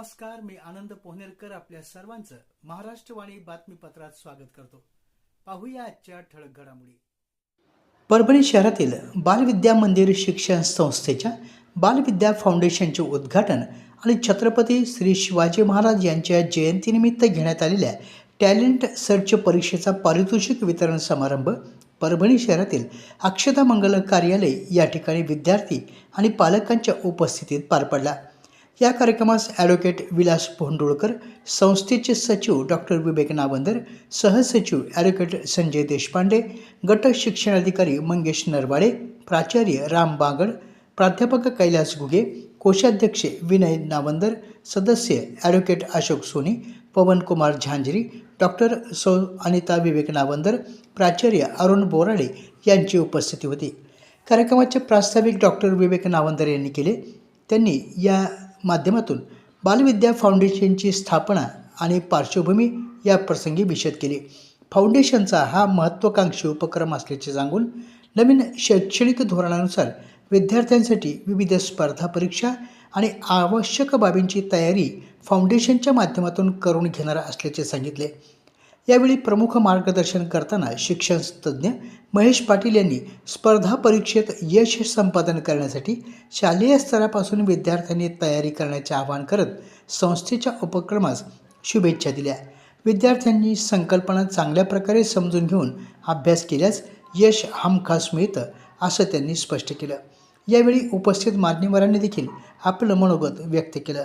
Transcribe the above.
नमस्कार मी आनंद पोहनेरकर आपल्या सर्वांचं महाराष्ट्रवाणी बातमीपत्रात स्वागत करतो. पाहूया आजच्या ठळक घडामोडी. परभणी शहरातील बालविद्या मंदिर शिक्षण संस्थेच्या बालविद्या फाउंडेशनचे उद्घाटन आणि छत्रपती श्री शिवाजी महाराज यांच्या जयंतीनिमित्त घेण्यात आलेल्या टॅलेंट सर्च परीक्षेचा पारितोषिक वितरण समारंभ परभणी शहरातील अक्षता मंगल कार्यालय या ठिकाणी विद्यार्थी आणि पालकांच्या उपस्थितीत पार पडला. या कार्यक्रमास ॲडव्होकेट विलास भोंडुळकर संस्थेचे सचिव डॉक्टर विवेक नावंदर सहसचिव ॲडव्होकेट संजय देशपांडे गट शिक्षणाधिकारी मंगेश नरवाडे प्राचार्य राम बागड प्राध्यापक कैलास घुगे कोषाध्यक्ष विनय नावंदर सदस्य ॲडव्होकेट अशोक सोनी पवनकुमार झांजरी डॉक्टर सौ अनिता विवेक नावंदर प्राचार्य अरुण बोराडे यांची उपस्थिती होती. कार्यक्रमाचे प्रास्ताविक डॉक्टर विवेक नावंदर यांनी केले. त्यांनी या माध्यमातून बालविद्या फाउंडेशनची स्थापना आणि पार्श्वभूमी या प्रसंगी विशद केली. फाउंडेशनचा हा महत्त्वाकांक्षी उपक्रम असल्याचे सांगून नवीन शैक्षणिक धोरणानुसार विद्यार्थ्यांसाठी विविध स्पर्धा परीक्षा आणि आवश्यक बाबींची तयारी फाउंडेशनच्या माध्यमातून करून घेणार असल्याचे सांगितले. यावेळी प्रमुख मार्गदर्शन करताना शिक्षण तज्ज्ञ महेश पाटील यांनी स्पर्धा परीक्षेत यश संपादन करण्यासाठी शालेय स्तरापासून विद्यार्थ्यांनी तयारी करण्याचे आवाहन करत संस्थेच्या उपक्रमास शुभेच्छा दिल्या. विद्यार्थ्यांनी संकल्पना चांगल्या प्रकारे समजून घेऊन अभ्यास केल्यास यश हमखास मिळतं असं त्यांनी स्पष्ट केलं. यावेळी उपस्थित मान्यवरांनी देखील आपलं मनोगत व्यक्त केलं.